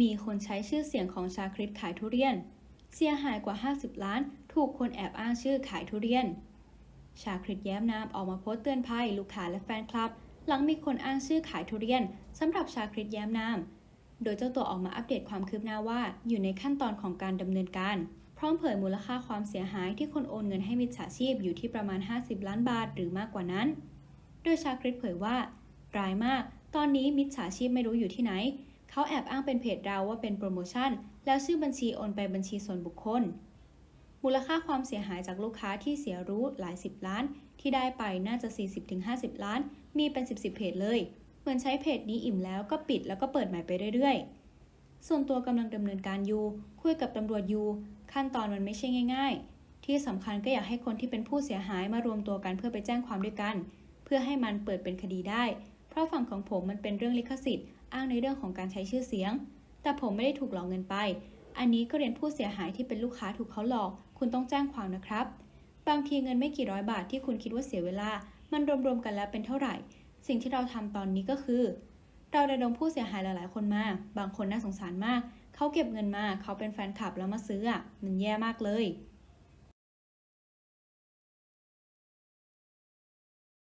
มีคนใช้ชื่อเสียงของชาคริตขายทุเรียน เสียหายกว่า 50 ล้าน ถูกคนแอบอ้างชื่อขายทุเรียน ชาคริตแย้มนามออกมาโพสต์เตือนภัยลูกค้าและแฟนคลับ หลังมีคนอ้างชื่อขายทุเรียนสำหรับชาคริตแย้มนาม โดยเจ้าตัวออกมาอัปเดตความคืบหน้าว่า อยู่ในขั้นตอนของการดำเนินการ พร้อมเผยมูลค่าความเสียหายที่คนโอนเงินให้มิจฉาชีพอยู่ที่ประมาณ 50 ล้านบาทหรือมากกว่านั้น โดยชาคริตเผยว่ารายมาก ตอนนี้มิจฉาชีพไม่รู้อยู่ที่ไหน เขาแอบอ้างเป็นเพจเราว่าเป็นโปรโมชั่น แล้วชื่อบัญชีโอนไปบัญชีส่วนบุคคล มูลค่าความเสียหายจากลูกค้าที่เสียรู้หลายสิบล้าน ที่ได้ไปน่าจะ 40-50 ล้าน มีเป็น 10 10 เพจเลย เหมือนใช้เพจนี้อิ่มแล้วก็ปิดแล้วก็เปิดใหม่ไปเรื่อยๆ ส่วนตัวกำลังดำเนินการอยู่คุยกับตำรวจอยู่ขั้นตอนมันไม่ใช่ง่าย ๆ ที่สำคัญก็อยากให้คนที่เป็นผู้เสียหายมารวมตัวกันเพื่อไปแจ้งความด้วยกัน เพื่อให้มันเปิดเป็นคดีได้ เพราะฝั่งของผมมันเป็นเรื่องลิขสิทธิ์ อ้างในเรื่องของการใช้ชื่อเสียง แต่ผมไม่ได้ถูกหลอกเงินไป อันนี้ก็เรียนผู้เสียหายที่เป็นลูกค้าถูกเขาหลอก คุณต้องแจ้งความนะครับ บางทีเงินไม่กี่ร้อยบาทที่คุณคิดว่าเสียเวลา มันรวมๆกันแล้วเป็นเท่าไหร่ สิ่งที่เราทำตอนนี้ก็คือ เราระดมผู้เสียหายหลายๆ คนมา บางคนน่าสงสารมาก เขาเก็บเงินมา เขาเป็นแฟนคลับแล้วมาซื้ออะ มันแย่มากเลย